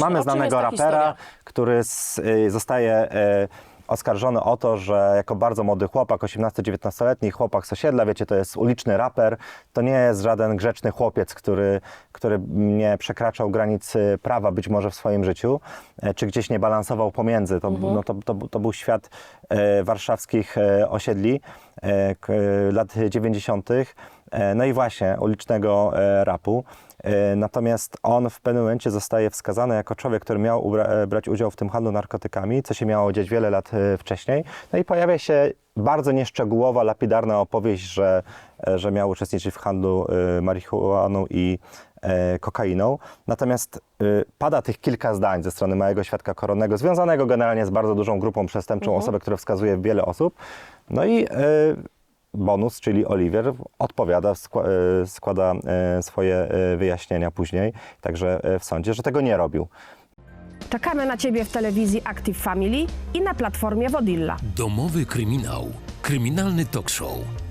Mamy O czym znanego jest ta rapera, historia? który s- y, zostaje y, oskarżony o to, że jako bardzo młody chłopak, 18-19-letni chłopak z osiedla, wiecie, to jest uliczny raper, to nie jest żaden grzeczny chłopiec, który, który nie przekraczał granicy prawa być może w swoim życiu, e, czy gdzieś nie balansował pomiędzy. To, no, to, to, to był świat e, warszawskich e, osiedli k, lat 90. E, no i właśnie ulicznego e, rapu. E, Natomiast on w pewnym momencie zostaje wskazany jako człowiek, który miał e, brać udział w tym handlu narkotykami, co się miało dziać wiele lat e, wcześniej. No i pojawia się bardzo nieszczegółowa, lapidarna opowieść, że, że miał uczestniczyć w handlu marihuaną i kokainą. Natomiast pada tych kilka zdań ze strony małego świadka koronnego, związanego generalnie z bardzo dużą grupą przestępczą, osobę, która wskazuje wiele osób. No i Bonus, czyli Oliwier, odpowiada, e, składa e, swoje e, wyjaśnienia później, także w sądzie, że tego nie robił. Czekamy na Ciebie w telewizji Active Family i na platformie Wodilla. Domowy kryminał. Kryminalny talk show.